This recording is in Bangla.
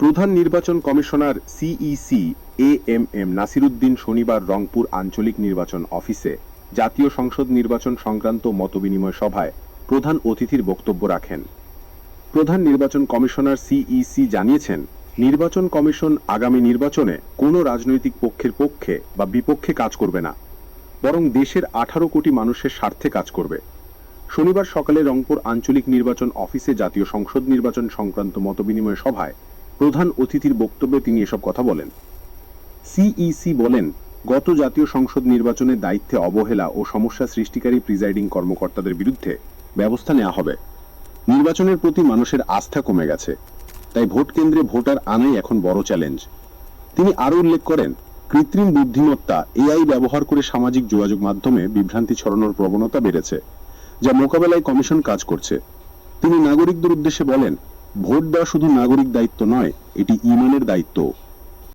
প্রধান নির্বাচন commissioner CEC A M M Nasiruddin শনিবার রংপুর আঞ্চলিক নির্বাচন অফিসে জাতীয় সংসদ নির্বাচন সংক্রান্ত মতবিনিময় সভায় প্রধান অতিথির বক্তব্য রাখেন। প্রধান নির্বাচন কমিশনার সিইসি জানিয়েছেন, নির্বাচন কমিশন আগামী নির্বাচনে কোনো রাজনৈতিক পক্ষের পক্ষে বা বিপক্ষে কাজ করবে না, বরং দেশের আঠারো কোটি মানুষের স্বার্থে কাজ করবে। শনিবার সকালে রংপুর আঞ্চলিক নির্বাচন অফিসে জাতীয় সংসদ নির্বাচন সংক্রান্ত মতবিনিময় সভায় প্রধান অতিথির বক্তব্যে তিনি এসব কথা বলেন। সিইসি বলেন, গত জাতীয় সংসদ নির্বাচনের দায়িত্বে অবহেলা ও সমস্যা সৃষ্টিকারী প্রিজাইডিং কর্মকর্তাদের বিরুদ্ধে ব্যবস্থা নেওয়া হবে। নির্বাচনের প্রতি মানুষের আস্থা কমে গেছে, তাই ভোট কেন্দ্রে ভোটার আনাই এখন বড় চ্যালেঞ্জ। তিনি আরও উল্লেখ করেন, কৃত্রিম বুদ্ধিমত্তা এআই ব্যবহার করে সামাজিক যোগাযোগ মাধ্যমে বিভ্রান্তি ছড়ানোর প্রবণতা বেড়েছে, যা মোকাবেলায় কমিশন কাজ করছে। তিনি নাগরিকদের উদ্দেশ্যে বলেন ভোট দেওয়া শুধু নাগরিক দায়িত্ব নয় এটি ইমানের দায়িত্ব